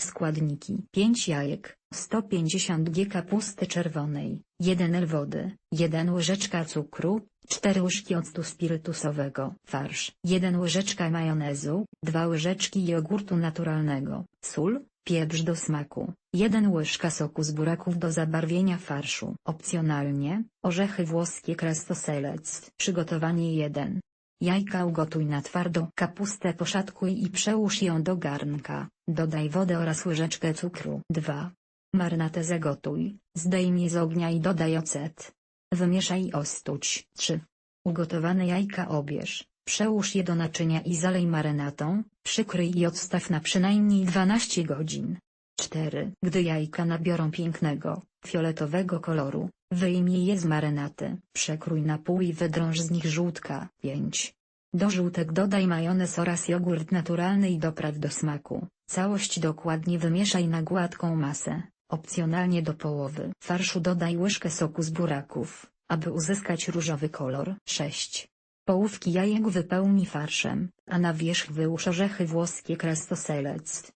Składniki 5 jajek, 150 g kapusty czerwonej, 1 l wody, 1 łyżeczka cukru, 4 łyżki octu spirytusowego, farsz, 1 łyżeczka majonezu, 2 łyżeczki jogurtu naturalnego, sól, pieprz do smaku, 1 łyżka soku z buraków do zabarwienia farszu. Opcjonalnie, orzechy włoskie krestoselec. Przygotowanie 1. Jajka ugotuj na twardo. Kapustę poszatkuj i przełóż ją do garnka. Dodaj wodę oraz łyżeczkę cukru. 2. Marnatę zagotuj, zdejmij z ognia i dodaj ocet. Wymieszaj i ostuć. 3. Ugotowane jajka obierz, przełóż je do naczynia i zalej marynatą, przykryj i odstaw na przynajmniej 12 godzin. 4. Gdy jajka nabiorą pięknego, fioletowego koloru, wyjmij je z marynaty, przekrój na pół i wydrąż z nich żółtka. 5. Do żółtek dodaj majonez oraz jogurt naturalny i dopraw do smaku. Całość dokładnie wymieszaj na gładką masę, opcjonalnie do połowy. Farszu dodaj łyżkę soku z buraków, aby uzyskać różowy kolor. 6. Połówki jajek wypełnij farszem, a na wierzch wyłóż orzechy włoskie krestoselec.